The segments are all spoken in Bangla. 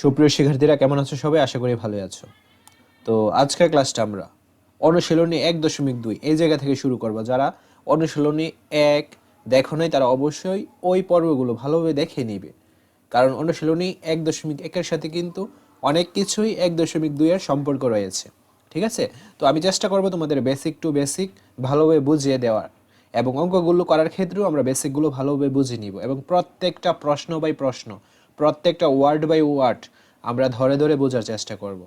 সুপ্রিয় শিক্ষার্থীরা, কেমন আছো সবাই? আশা করি ভালো আছো। তো আজকের ক্লাসটা আমরা অনুশীলনী এক দশমিক দুই এই জায়গা থেকে শুরু করব। যারা অনুশীলনী এক দেখো নাই, তারা অবশ্যই ওই পর্বগুলো ভালোভাবে দেখে নিবে। কারণ অনুশীলনী এক দশমিক একের সাথে কিন্তু অনেক কিছুই এক দশমিক দুইয়ের সম্পর্ক রয়েছে। ঠিক আছে? তো আমি চেষ্টা করব তোমাদের বেসিক টু বেসিক ভালোভাবে বুঝিয়ে দেওয়ার। এবং অঙ্কগুলো করার ক্ষেত্রেও আমরা বেসিকগুলো ভালোভাবে বুঝে নিব। এবং প্রত্যেকটা প্রশ্ন বাই প্রশ্ন প্রত্যেকটা ওয়ার্ড বাই ওয়ার্ড আমরা ধরে ধরে বোঝার চেষ্টা করব।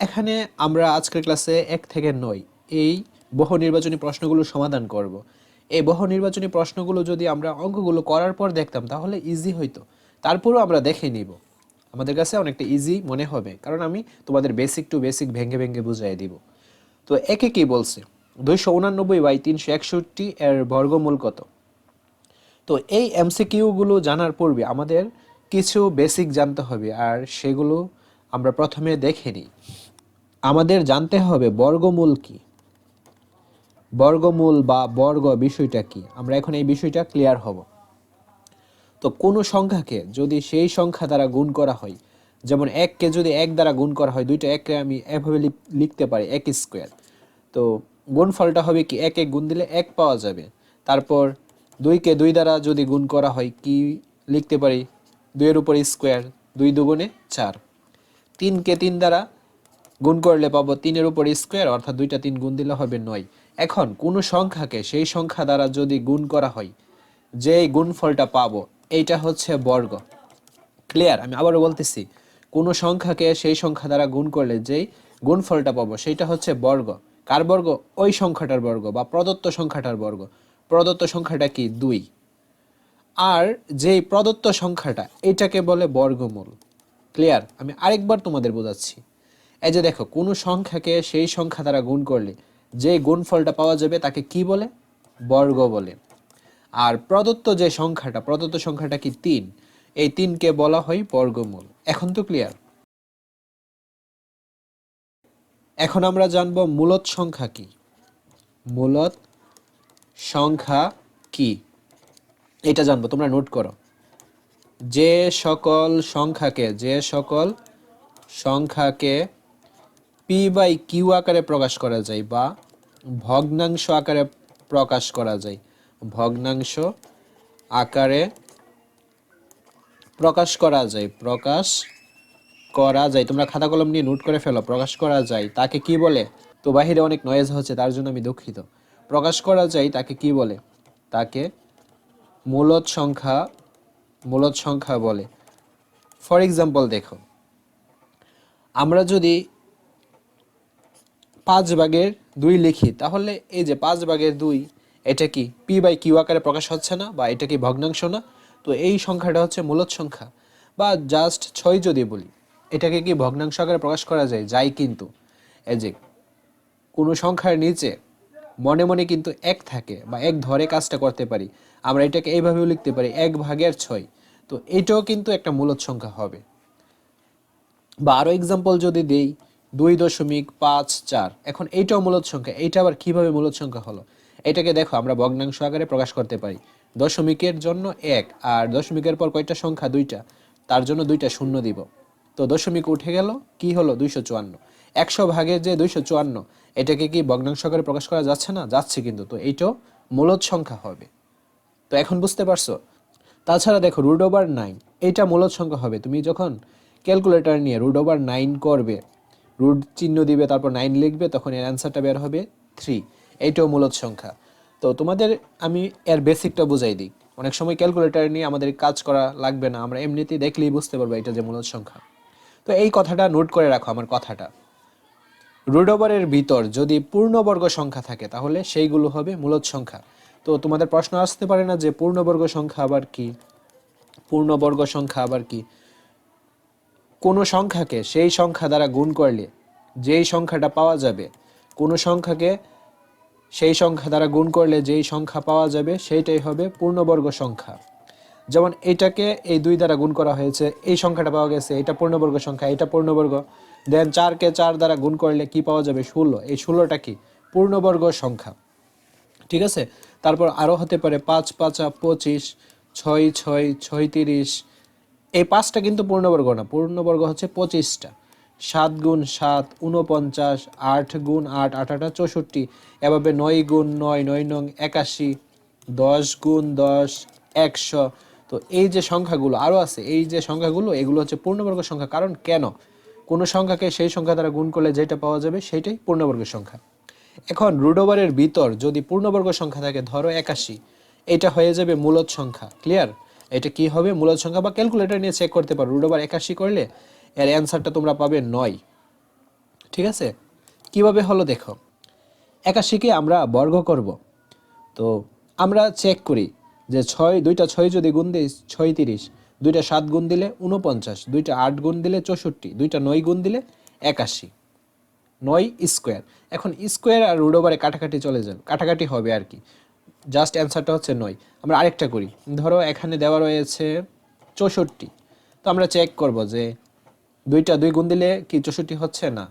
এখানে আমরা আজকের ক্লাসে এক থেকে নয় এই বহু নির্বাচনী প্রশ্নগুলো সমাধান করব। এই বহু নির্বাচনী প্রশ্নগুলো যদি আমরা অঙ্কগুলো করার পর দেখতাম তাহলে ইজি হইতো। তারপরেও আমরা দেখে নিব। আমাদের কাছে অনেকটা ইজি মনে হবে, কারণ আমি তোমাদের বেসিক টু বেসিক ভেঙে ভেঙে বুঝাই দিব। তো একে কি বলছে? দুইশো উনানব্বই বাই তিনশো একষট্টি এর বর্গমূল কত? তো এই এমসিকিউগুলো জানার পূর্বে আমাদের কিছু বেসিক জানতে হবে, আর সেগুলো আমরা প্রথমে দেখে নিই। আমাদের জানতে হবে বর্গমূল কি? বর্গমূল বা বর্গ বিষয়টা কি? আমরা এখন এই বিষয়টা ক্লিয়ার হব। তো কোনো সংখ্যাকে যদি সেই সংখ্যা দ্বারা গুণ করা হয়, যেমন এককে যদি এক দ্বারা গুণ করা হয়, দুইটা এককে আমি এভাবে লিখতে পারি, এক স্কোয়ার তো গুণফলটা হবে কি? এক এক গুণ দিলে এক পাওয়া যাবে। তারপর দুইকে দুই দ্বারা যদি গুণ করা হয়, কি লিখতে পারি? দুইয়ের উপর স্কোয়ার দুই দুগুণে চার। তিনকে তিন দ্বারা গুণ করলে পাবো তিনের উপর স্কোয়ার অর্থাৎ দুইটা তিন গুণ দিলে হবে নয়। এখন কোনো সংখ্যাকে সেই সংখ্যা দ্বারা যদি গুণ করা হয়, যেই গুণফলটা পাবো, এইটা হচ্ছে বর্গ। ক্লিয়ার আমি আবারও বলতেছি, কোনো সংখ্যাকে সেই সংখ্যা দ্বারা গুণ করলে যেই গুণফলটা পাবো, সেইটা হচ্ছে বর্গ। কার বর্গ? ওই সংখ্যাটার বর্গ বা প্রদত্ত সংখ্যাটার বর্গ। প্রদত্ত সংখ্যাটা কি? দুই। আর যেই প্রদত্ত সংখ্যাটা, এটাকে বলে বর্গমূল। ক্লিয়ার আমি আরেকবার তোমাদের বোঝাচ্ছি। এই যে দেখো, কোনো সংখ্যাকে সেই সংখ্যা দ্বারা গুণ করলে যে গুণফলটা পাওয়া যাবে তাকে কি বলে? বর্গ বলে। আর প্রদত্ত যে সংখ্যাটা, প্রদত্ত সংখ্যাটা কি? তিন। এই তিনকে বলা হয় বর্গমূল। এখন তো ক্লিয়ার এখন আমরা জানব মূলত সংখ্যা কি। মূলত সংখ্যা কি। এটা জানব, তোমরা নোট করো। যে সকল সংখ্যাকে, যে সকল সংখ্যাকে পি বাই কিউ আকারে প্রকাশ করা যায় বা ভগ্নাংশ আকারে প্রকাশ করা যায়, ভগ্নাংশ আকারে প্রকাশ করা যায়, প্রকাশ করা যায়, তোমরা খাতা কলম নিয়ে নোট করে ফেলো, প্রকাশ করা যায়, তাকে কি বলে? তো বাহিরে অনেক নয়েজ হচ্ছে, তার জন্য আমি দুঃখিত। প্রকাশ করা যায়, তাকে কি বলে? তাকে মূলত সংখ্যা মূলত সংখ্যা বলে। ফর এক্সাম্পল দেখো, আমরা যদি পাঁচ ভাগের দুই লিখি, তাহলে এই যে পাঁচ ভাগের দুই, এটা কি পি বাই কিউ আকারে প্রকাশ হচ্ছে না, বা এটা কি ভগ্নাংশ না? তো এই সংখ্যাটা হচ্ছে মূলত সংখ্যা। বা জাস্ট ছয় যদি বলি এটাকে কি ভগ্নাংশ আকারে প্রকাশ করা যায়? যায় কিন্তু। এই যে, কোনো সংখ্যার নিচে মনে মনে কিন্তু এক থাকে বা এক ধরে কাজটা করতে পারি। আমরা এটাকে এইভাবেও লিখতে পারি, এক ভাগের ছয়। তো এটাও কিন্তু একটা মূলত সংখ্যা হবে। বা আরও এক্সাম্পল যদি দেই, দুই দশমিক পাঁচ চার। এখন এইটাও মূলত সংখ্যা, এইটা আবার কীভাবে মূলত সংখ্যা হলো? এটাকে দেখো, আমরা ভগ্নাংশ আকারে প্রকাশ করতে পারি। দশমিকের জন্য এক, আর দশমিকের পর কয়টা সংখ্যা? দুইটা। তার জন্য দুইটা শূন্য দিব। তো দশমিক উঠে গেল, কি হলো দুইশো চুয়ান্ন? একশো ভাগে যে দুইশো চুয়ান্ন, এটাকে কি ভগ্নাংশ আকারে প্রকাশ করা যাচ্ছে না? যাচ্ছে কিন্তু, তো এইটাও মূলত সংখ্যা হবে। তো এখন বুঝতে পারছ? তাছাড়া দেখো রুট ওভার নাইন এইটা মূলত সংখ্যা হবে। তুমি যখন ক্যালকুলেটর নিয়ে রুট ওভার নাইন করবে রুট চিহ্ন দিবে, তারপর নাইন লিখবে, তখন এর অ্যান্সারটা বের হবে থ্রি এইটাও মূলত সংখ্যা। তো তোমাদের আমি এর বেসিকটা বুঝাই দিই। অনেক সময় ক্যালকুলেটর নিয়ে আমাদের কাজ করা লাগবে না, আমরা এমনিতেই দেখলেই বুঝতে পারব এটা যে মূলত সংখ্যা। তো এই কথাটা নোট করে রাখো আমার কথাটা। রুট ওভারের ভিতর যদি পূর্ণবর্গ সংখ্যা থাকে, তাহলে সেইগুলো হবে মূলত সংখ্যা। তো তোমাদের প্রশ্ন আসতে পারে না যে পূর্ণবর্গ সংখ্যা আবার কি? পূর্ণবর্গ সংখ্যা আবার কি? কোনো সংখ্যাকে সেই সংখ্যা দ্বারা গুণ করলে যেই সংখ্যাটা পাওয়া যাবে, কোনো সংখ্যাকে সেই সংখ্যা দ্বারা গুণ করলে যেই সংখ্যা পাওয়া যাবে, সেইটাই হবে পূর্ণবর্গ সংখ্যা। যেমন এটাকে এই দুই দ্বারা গুণ করা হয়েছে, এই সংখ্যাটা পাওয়া গেছে, এটা পূর্ণবর্গ সংখ্যা, এটা পূর্ণবর্গ। দেন চারকে চার দ্বারা গুণ করলে কি পাওয়া যাবে? ষোলো। এই ষোলোটা কি? পূর্ণবর্গ সংখ্যা। ঠিক আছে? তারপর আরও হতে পারে পাঁচ, পাঁচা, পঁচিশ, ছয় ছয়, ছয়ত্রিশ। এই পাঁচটা কিন্তু পূর্ণবর্গ না, পূর্ণবর্গ হচ্ছে পঁচিশটা। সাত গুণ সাত উনপঞ্চাশ আট গুণ আট আটা চৌষট্টি। এভাবে নয় গুণ নয় নয় নং একাশি, দশ গুণ দশ, একশো। তো এই যে সংখ্যাগুলো আরও আছে, এই যে সংখ্যাগুলো, এগুলো হচ্ছে পূর্ণবর্গ সংখ্যা। কারণ কেন? কোনো সংখ্যাকে সেই সংখ্যা দ্বারা গুণ করলে যেটা পাওয়া যাবে সেইটাই পূর্ণবর্গের সংখ্যা। এখন রুডোভারের ভিতর যদি পূর্ণবর্গ সংখ্যা থাকে, ধরো একাশি, এটা হয়ে যাবে মূলত সংখ্যা। ক্লিয়ার এটা কি হবে? মূলত সংখ্যা বা ক্যালকুলেটর নিয়ে চেক করতে পারো। রুডোভার একাশি করলে এর অ্যান্সারটা তোমরা পাবে নয়। ঠিক আছে? কীভাবে হলো দেখো? একাশিকে আমরা বর্গ করব। তো আমরা চেক করি। যে ছয়, দুইটা ছয় যদি গুণ দিই, ছয় তিরিশ। দুইটা সাত গুণ দিলে উনপঞ্চাশ দুইটা আট গুণ দিলে চৌষট্টি। দুইটা নয় গুণ দিলে একাশি। নয় স্কোয়ার। এখন স্কোয়ার আর রুট ওভারে কাটাকাটি চলে যাবে। কাটাকাটি হবে আর কি। জাস্ট অ্যান্সারটা হচ্ছে নয়। আমরা আরেকটা করি। ধরো এখানে দেওয়া রয়েছে চৌষট্টি। তো আমরা চেক করব যে দুইটা দুই গুণ দিলে কি চৌষট্টি হচ্ছে না?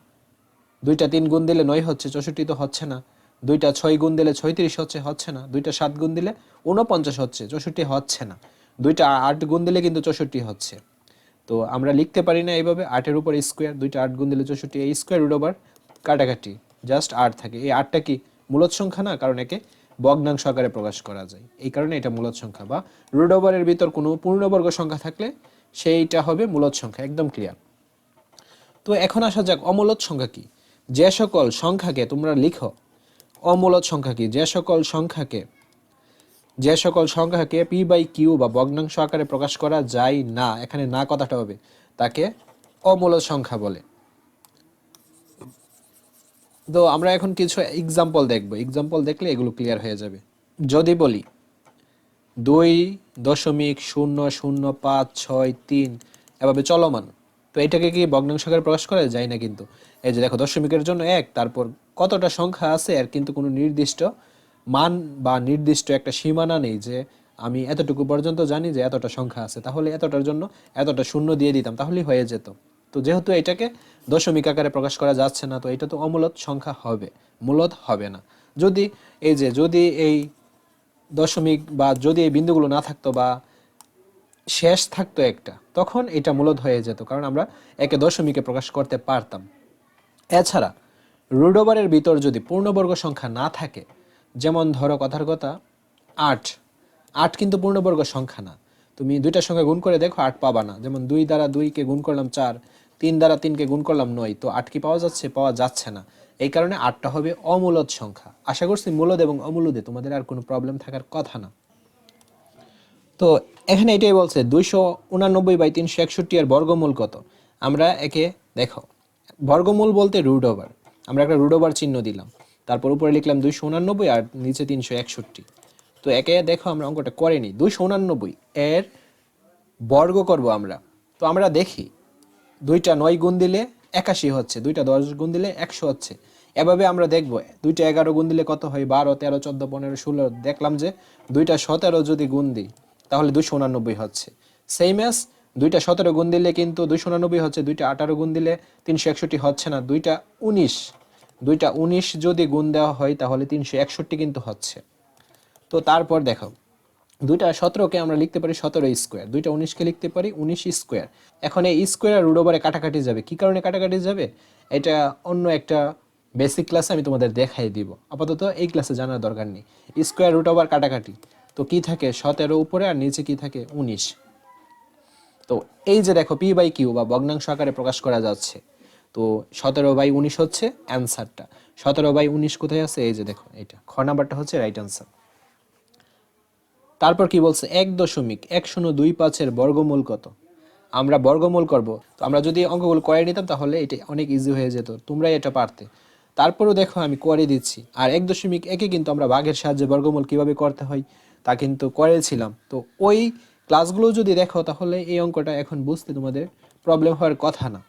দুইটা তিন গুণ দিলে নয় হচ্ছে, চৌষট্টি তো হচ্ছে না। দুইটা ছয় গুণ দিলে ছয়ত্রিশ হচ্ছে হচ্ছে না। দুইটা সাত গুণ দিলে উনপঞ্চাশ হচ্ছে, চৌষট্টি হচ্ছে না। দুইটা আট গুণ দিলে কিন্তু চৌষট্টি হচ্ছে। তো আমরা লিখতে পারি না এইভাবে, আটের উপর স্কোয়ার দুইটা আট গুণ দিলে চৌষট্টি, এই স্কোয়ার রুট ওভার কাটাকাটি জাস্ট আট থাকে। এই আটটা কি মূলত সংখ্যা না? কারণ একে ভগ্নাংশ আকারে প্রকাশ করা যায়। এই কারণে এটা মূলত সংখ্যা। বা রুট ওভারের ভিতর কোনো পূর্ণবর্গ সংখ্যা থাকলে সেইটা হবে মূলত সংখ্যা, একদম ক্লিয়ার তো এখন আসা যাক অমূলত সংখ্যা কি। যে সকল সংখ্যাকে তোমরা লিখো অমূলত সংখ্যা কি যে সকল সংখ্যাকে, যে সকল সংখ্যাকে পি বাই কিউ বা ভগ্নাংশ আকারে প্রকাশ করা যায় না, এখানে না কথাটা হবে, তাকে অমূলত সংখ্যা বলে। তো আমরা এখন কিছু এক্সাম্পল দেখব। এক্সাম্পল দেখলে এগুলো ক্লিয়ার হয়ে যাবে। যদি বলি, দুই দশমিক শূন্য শূন্য পাঁচ ছয় তিন এভাবে চলমান। তো এটাকে কি ভগ্নাংশ আকারে প্রকাশ করা যায় না কিন্তু? এই যে দেখো, দশমিকের জন্য এক, তারপর কতটা সংখ্যা আছে আর কিন্তু কোনো নির্দিষ্ট মান বা নির্দিষ্ট একটা সীমানা নেই যে আমি এতটুকু পর্যন্ত জানি যে এতটা সংখ্যা আছে। তাহলে এতটার জন্য এতটা শূন্য দিয়ে দিতাম, তাহলেই হয়ে যেত। তো যেহেতু এটাকে দশমিক আকারে প্রকাশ করা যাচ্ছে না, তো এটা তো অমূলত সংখ্যা হবে, মূলত হবে না। যদি এই যে, যদি এই দশমিক বা যদি এই বিন্দুগুলো না থাকতো বা শেষ থাকতো একটা, তখন এটা মূলত হয়ে যেত, কারণ আমরা একে দশমিকে প্রকাশ করতে পারতাম। এছাড়া রুট ওভারের ভিতর যদি পূর্ণবর্গ সংখ্যা না থাকে, যেমন ধরো কথার কথা আট। আট কিন্তু পূর্ণবর্গ সংখ্যা না। তুমি দুইটার সঙ্গে গুণ করে দেখো, আট পাবা না। যেমন দুই দ্বারা দুইকে গুণ করলাম চার, তিন দ্বারা তিনকে গুণ করলাম নয়, তো আট কি পাওয়া যাচ্ছে? পাওয়া যাচ্ছে না। এই কারণে আটটা হবে অমূলদ সংখ্যা। আশা করছি মূলদ এবং অমূলদে তোমাদের আর কোনো প্রবলেম থাকার কথা না। তো এখানে এটাই বলছে, দুইশো উনানব্বই বাই তিনশো একষট্টি এর বর্গমূল কত? আমরা একে দেখো। বর্গমূল বলতে রুট ওভার আমরা একটা রুট ওভার চিহ্ন দিলাম। তারপর উপরে লিখলাম দুইশো উনানব্বই আর নিচে তিনশো একষট্টি। তো একে দেখো আমরা অঙ্কটা করিনি। দুইশো উনানব্বই এর বর্গ করব আমরা। তো আমরা দেখি, দুইটা নয় গুণ দিলে একাশি হচ্ছে, দুইটা দশ গুণ দিলে একশো হচ্ছে। এভাবে আমরা দেখব, দুইটা এগারো গুণ দিলে কত হয়? বারো, তেরো, চোদ্দ, পনেরো, ষোলো। দেখলাম যে দুইটা সতেরো যদি গুণ দিই, তাহলে দুইশো উনানব্বই হচ্ছে। সেম এস দুইটা সতেরো গুণ দিলে কিন্তু দুইশো উনানব্বই হচ্ছে, দুইটা আঠারো গুণ দিলে তিনশো একষট্টি হচ্ছে না, দুইটা উনিশ দুইটা উনিশ যদি গুণ দেওয়া হয় তাহলে তিনশো একষট্টি কিন্তু হচ্ছে। তো তারপর দেখো, দুইটা সতেরোকে আমরা লিখতে পারি সতেরো স্কোয়ার, দুইটা উনিশকে লিখতে পারি উনিশ স্কোয়ার। এখন এই স্কোয়ার রুট ওভারে কাটাকাটি যাবে, কি কারণে কাটাকাটি যাবে? এটা অন্য একটা বেসিক ক্লাসে আমি তোমাদের দেখাই দিব, আপাতত এই ক্লাসে জানার দরকার নেই। স্কোয়ার, রুট ওভার, কাটাকাটি, তো কি থাকে? সতেরো উপরে আর নিচে কি থাকে? উনিশ। তো এই যে দেখো পি বাই কিউ বা ভগ্নাংশ আকারে প্রকাশ করা যাচ্ছে, তো সতেরো বাই উনিশ হচ্ছে অ্যান্সারটা সতেরো বাই উনিশ কোথায় আছে? এই যে দেখো এটা খ নাম্বারটা হচ্ছে রাইট অ্যান্সার তারপর কি বলছে? এক দশমিক এক শূন্য দুই পাঁচের বর্গমূল কত? আমরা বর্গমূল করব। তো আমরা যদি অঙ্কগুলো করে নিতাম তাহলে এটা অনেক ইজি হয়ে যেত, তোমরাই এটা পারতে। তারপরও দেখো আমি করে দিচ্ছি। আর এক দশমিক একে কিন্তু আমরা বাঘের সাহায্যে বর্গমূল কীভাবে করতে হয়? তা কিন্তু করেছিলাম তো ওই ক্লাসগুলো যদি দেখো, তাহলে এই অঙ্কটা এখন বুঝতে তোমাদের প্রবলেম হওয়ার কথা না।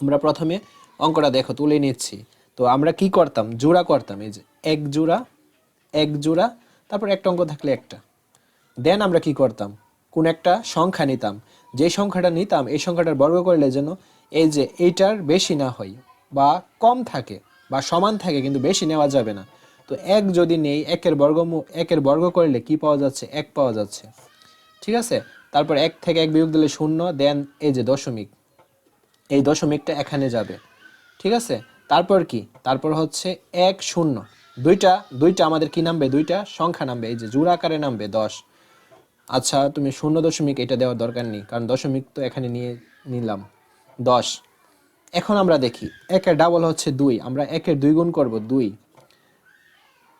আমরা প্রথমে অঙ্কটা দেখো, তুলে নিচ্ছি। তো আমরা কি করতাম? জোড়া করতাম, এই যে এক জোড়া এক জোড়া, তারপর একটা অঙ্ক থাকলে একটা। দেন আমরা কি করতাম? কোন একটা সংখ্যা নিতাম। যে সংখ্যাটা নিতাম, এই সংখ্যাটার বর্গ করলে যেন এই যে এইটার বেশি না হয়, বা কম থাকে, বা সমান থাকে, কিন্তু বেশি নেওয়া যাবে না। তো এক যদি নেই, একের বর্গ একের বর্গ করলে কি পাওয়া যাচ্ছে? এক পাওয়া যাচ্ছে। ঠিক আছে? তারপর এক থেকে এক বিয়োগ দিলে শূন্য দেন এই যে দশমিক। এই দশমিকটা এখানে যাবে। ঠিক আছে? তারপর কি? তারপর হচ্ছে এক, শূন্য। দুইটা দুইটা আমাদের কি নামবে? দুইটা সংখ্যা নামবে। এই যে জোড় আকারে নামবে, দশ। আচ্ছা তুমি শূন্য দশমিক এটা দেওয়ার দরকার নেই, কারণ দশমিক তো এখানে নিয়ে নিলাম। দশ। এখন আমরা দেখি, একের ডাবল হচ্ছে দুই। আমরা একের দুই গুণ করব দুই।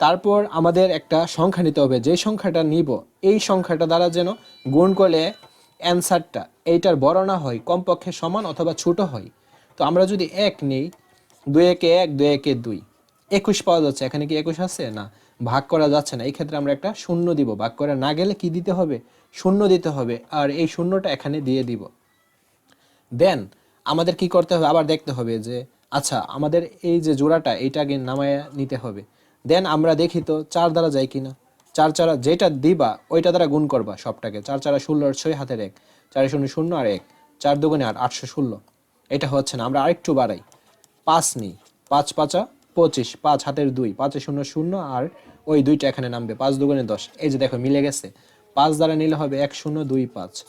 তারপর আমাদের একটা সংখ্যা নিতে হবে, যে সংখ্যাটা নিব, এই সংখ্যাটা দ্বারা যেন গুণ করলে অ্যান্সারটা এইটার বড় না হয়, কমপক্ষে সমান অথবা ছোট হয়। তো আমরা যদি এক নেই, দুই একে এক, দুই একে দুই, একুশ পাওয়া যাচ্ছে, এখানে কি একুশ আছে? না, ভাগ করা যাচ্ছে না, এই ক্ষেত্রে আমরা একটা শূন্য দিব, ভাগ করা না গেলে কি দিতে হবে? শূন্য দিতে হবে, আর এই শূন্যটা এখানে দিয়ে দিব। দেন আমাদের কি করতে হবে? আবার দেখতে হবে যে আচ্ছা আমাদের এই যে জোড়াটা, এইটা আগে নামায় নিতে হবে। দেন আমরা দেখি তো চার দ্বারা যায় কিনা। চার চারা যেটা দিবা, ওইটা দ্বারা গুণ করবা সবটাকে। চার চারা ষোলো আর ছয় হাতের এক। চারে শূন্য শূন্য আর এক। চার দুগুণে আর আটশো ষোলো। এটা হচ্ছে না, আমরা আরেকটু বাড়াই। পাঁচ নিই পাঁচ পাঁচা পঁচিশ, পাঁচ হাতের দুই, পাঁচে শূন্য শূন্য আর ওই দুইটা এখানে নামবে, পাঁচ দুগুণে দশ। এই যে দেখো, মিলে গেছে। পাঁচ দ্বারা নিলে হবে এক শূন্য দুই পাঁচ।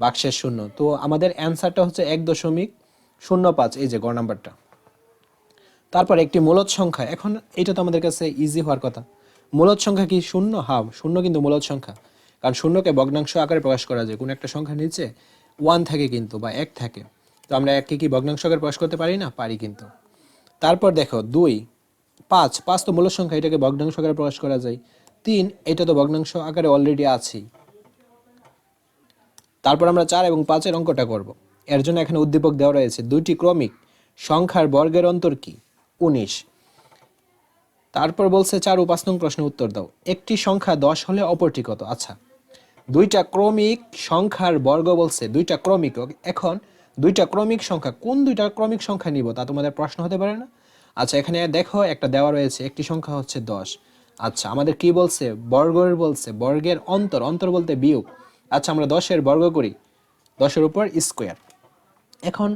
বাক্সের শূন্য। তো আমাদের অ্যান্সারটা হচ্ছে এক দশমিক শূন্য পাঁচ, এই যে গড় নাম্বারটা। তারপর একটি মূলত সংখ্যা। এখন এটা তো আমাদের কাছে ইজি হওয়ার কথা। মূলত সংখ্যা কি শূন্য? হাব শূন্য কিন্তু মূলত সংখ্যা। কারণ শূন্যকে ভগ্নাংশ আকারে প্রকাশ করা যায়। কোনো একটা সংখ্যা নিচে ওয়ান থাকে কিন্তু বা এক থাকে। তো আমরা এককে কি ভগ্নাংশ আকারে প্রকাশ করতে পারি? না, পারি কিন্তু। তারপর দেখো, দুই, পাঁচ। পাঁচ তো মূলত সংখ্যা, এটাকে ভগ্নাংশ আকারে প্রকাশ করা যায়। তিন, এটা তো ভগ্নাংশ আকারে অলরেডি আছেই। তারপর আমরা চার এবং পাঁচের অঙ্কটা করব। এর জন্য এখানে উদ্দীপক দেওয়া রয়েছে। দুইটি ক্রমিক। সংখ্যার বর্গের অন্তর কি? উনিশ। তারপর বলছে, চার, পাঁচ নং প্রশ্নের উত্তর দাও। একটি সংখ্যা দশ হলে অপরটি কত? আচ্ছা দুইটা ক্রমিক সংখ্যার বর্গ বলছে, দুইটা ক্রমিক। এখন দুইটা ক্রমিক সংখ্যা, কোন দুইটা ক্রমিক সংখ্যা নিব তা তোমাদের প্রশ্ন হতে পারে না? আচ্ছা এখানে দেখো, একটা দেওয়া রয়েছে, একটি সংখ্যা হচ্ছে দশ। আচ্ছা আমাদের কি বলছে? বর্গের বলছে, বর্গের অন্তর অন্তর বলতে বিয়োগ। আচ্ছা আমরা দশের বর্গ করি, দশের উপর স্কোয়ার এখন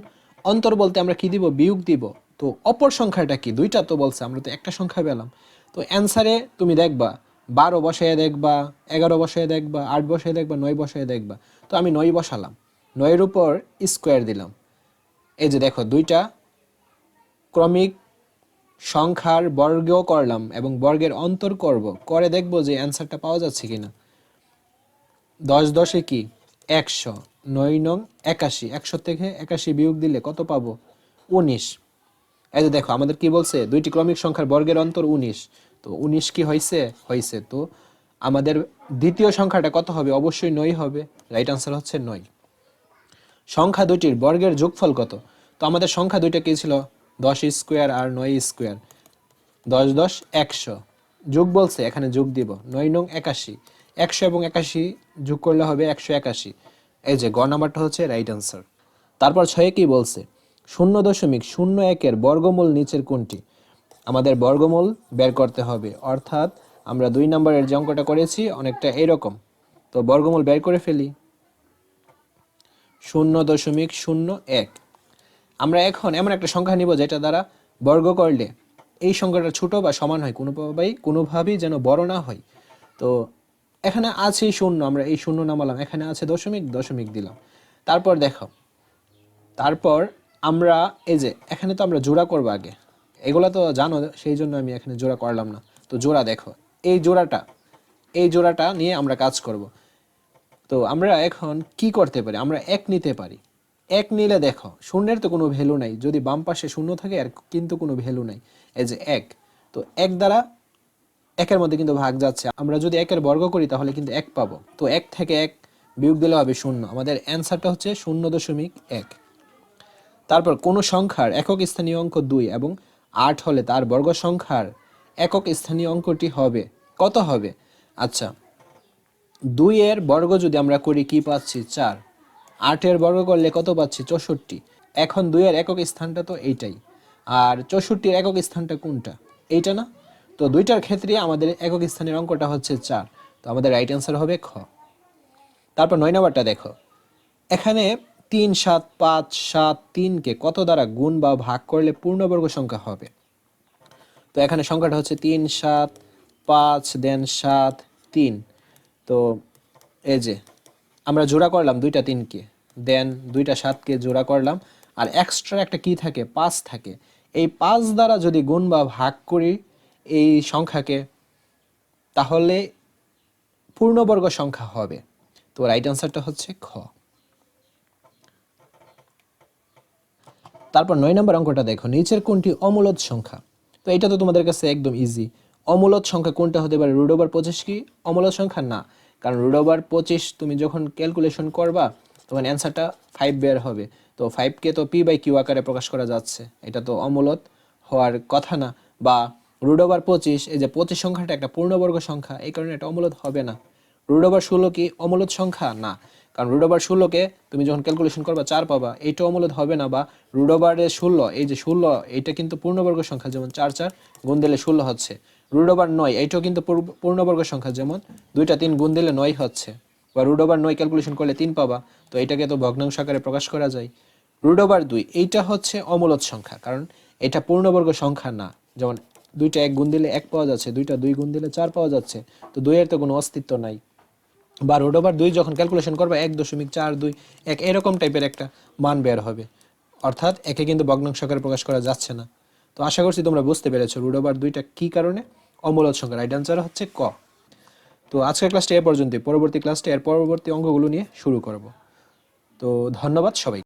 অন্তর বলতে আমরা কি দিব? বিয়োগ দিব। তো অপর সংখ্যাটা কি? দুইটা তো বলছে, আমরা তো একটা সংখ্যা পেলাম। তো অ্যান্সারে তুমি দেখবা, বারো বসায় দেখবা, এগারো বসায় দেখবা, আট বসায় দেখবা, নয় বসায় দেখবা। তো আমি নয় বসালাম। নয়ের উপর স্কোয়ার দিলাম। এই যে দেখো, দুইটা ক্রমিক সংখ্যার বর্গ করলাম এবং বর্গের অন্তর করব। করে দেখব যে অ্যান্সারটা পাওয়া যাচ্ছে কিনা। দশ দশে কি? একশো। নয় নং একাশি। একশো থেকে একাশি বিয়োগ দিলে কত পাবো? উনিশ। এই যে দেখো, আমাদের কি বলছে? দুইটি ক্রমিক সংখ্যার বর্গের অন্তর উনিশ। তো উনিশ কি হয়েছে হয়েছে তো আমাদের দ্বিতীয় সংখ্যাটা কত হবে? অবশ্যই নয় হবে। রাইট আনসার হচ্ছে নয়। সংখ্যা দুইটির বর্গের যোগফল কত? তো আমাদের সংখ্যা দুইটা কি ছিল? দশ স্কোয়ার আর নয় স্কোয়ার। দশ দশ, একশো। যোগ বলছে, এখানে যোগ দিব। নয় নং একাশি। একশো এবং একাশি যোগ করলে হবে একশো একাশি। এই যে গ নাম্বারটা হচ্ছে রাইট আনসার। তারপর ছয়ে কি বলছে? শূন্য দশমিক শূন্য একের বর্গমূল নিচের কোনটি? আমাদের বর্গমূল বের করতে হবে। অর্থাৎ আমরা দুই নম্বরের যে অঙ্কটা করেছি, অনেকটা এরকম। তো বর্গমূল বের করে ফেলি। শূন্য দশমিক শূন্য এক। আমরা এখন এমন একটা সংখ্যা নিব যেটা দ্বারা বর্গ করলে এই সংখ্যাটা ছোট বা সমান হয়, কোনোভাবেই কোনোভাবেই যেন বড় না হয়। তো এখানে আছে শূন্য, আমরা এই শূন্য নামালাম। এখানে আছে দশমিক দশমিক দিলাম। তারপর দেখো তারপর আমরা, এই যে, এখানে তো আমরা জোড়া করব আগে। এগুলা তো জানো, সেই জন্য আমি এখানে জোড়া করলাম না। তো জোড়া দেখো, এই জোড়াটা এই জোড়াটা নিয়ে আমরা কাজ করব। তো আমরা এখন কি করতে পারি? আমরা এক নিতে পারি। এক নিলে দেখো, শূন্যের তো কোনো ভ্যালু নাই। যদি বাম পাশে শূন্য থাকে, আর কিন্তু কোনো ভ্যালু নাই। এই যে এক। তো এক দ্বারা একের মধ্যে কিন্তু ভাগ যাচ্ছে। আমরা যদি একের বর্গ করি, তাহলে কিন্তু এক পাবো। তো এক থেকে এক বিয়োগ দিলে হবে শূন্য। আমাদের অ্যান্সারটা হচ্ছে শূন্য দশমিক এক। তারপর কোনো সংখ্যার একক স্থানীয় অঙ্ক দুই এবং আট হলে তার বর্গ সংখ্যার একক স্থানীয় অঙ্কটি হবে, কত হবে? আচ্ছা দুই এর বর্গ যদি আমরা করি কি পাচ্ছি? চার। আটের বর্গ করলে কত পাচ্ছি? চৌষট্টি। এখন দুইয়ের একক স্থানটা তো এইটাই। আর চৌষট্টির একক স্থানটা কোনটা? এইটা না? তো দুইটার ক্ষেত্রে আমাদের একক স্থানের অঙ্কটা হচ্ছে চার। তো আমাদের রাইট অ্যান্সার হবে খ। তারপর নয় নাম্বারটা দেখো। এখানে তিন সাত পাঁচ সাত তিনকে কত দ্বারা গুণ বা ভাগ করলে পূর্ণবর্গ সংখ্যা হবে? তো এখানে সংখ্যাটা হচ্ছে তিন সাত পাঁচ দেন সাত তিন। তো এই যে, আমরা জোড়া করলাম দুইটা তিনকে, দেন দুইটা সাতকে জোড়া করলাম, আর এক্সট্রা একটা কি থাকে? পাঁচ থাকে। এই পাঁচ দ্বারা যদি গুণ বা ভাগ করি এই সংখ্যাকে, তাহলে পূর্ণবর্গ সংখ্যা হবে। তো রাইট আনসারটা হচ্ছে খ। তারপর নয় নম্বর অঙ্কটা দেখো, নিচের কোনটি অমূলত সংখ্যা? তো এটা তো তোমাদের কাছে একদম ইজি অমূলদ সংখ্যা কোনটা হতে পারে? রুট ওভার পঁচিশ কি অমূলদ সংখ্যা? না। কারণ রুট ওভার পঁচিশ তুমি যখন ক্যালকুলেশন করবা, তখন অ্যান্সারটা ফাইভ বের হবে। তো ফাইভকে তো পি বাই কিউ আকারে প্রকাশ করা যাচ্ছে। এটা তো অমূলদ হওয়ার কথা না। বা রুট ওভার পঁচিশ, এই যে পঁচিশ সংখ্যাটা একটা পূর্ণবর্গ সংখ্যা, এই কারণে এটা অমূলদ হবে না। রুট ওভার ষোলো কি অমূলদ সংখ্যা? না। কারণ রুট ওভার ষোলোকে তুমি যখন ক্যালকুলেশন করবা চার পাবা এইটা অমূলদ হবে না বা রুট ওভারের ষোলো, এই যে ষোলো, এইটা কিন্তু পূর্ণবর্গ সংখ্যা যেমন চার চার গুণ দিলে ষোলো হচ্ছে। রুট ওভার নয়, এইটাও কিন্তু পূর্ণবর্গ সংখ্যা যেমন দুইটা তিন গুণ দিলে নয় হচ্ছে। বা রুট ওভার নয় ক্যালকুলেশন করলে তিন পাবা, তো এটাকে তো ভগ্নাংশ আকারে প্রকাশ করা যায়। রুট ওভার দুই, এইটা হচ্ছে অমূলদ সংখ্যা, কারণ এটা পূর্ণবর্গ সংখ্যা না। যেমন দুইটা এক গুণ দিলে এক পাওয়া যাচ্ছে, দুইটা দুই গুণ দিলে চার পাওয়া যাচ্ছে, তো দুইয়ের তো কোনো অস্তিত্ব নাই। বা রোড ওভার দুই যখন ক্যালকুলেশন করবে, এক দশমিক চার দুই, এক এরকম টাইপের একটা মান বের হবে। অর্থাৎ একে কিন্তু ভগ্নাংশ আকারে প্রকাশ করা যাচ্ছে না। তো আশা করছি তোমরা বুঝতে পেরেছ রোড ওভার দুইটা কী কারণে? অমূলত সংখ্যা রাইট আনসার হচ্ছে ক। তো আজকের ক্লাসটা এ পর্যন্ত পরবর্তী ক্লাসটা এর পরবর্তী অঙ্গগুলো নিয়ে শুরু করব। তো ধন্যবাদ সবাই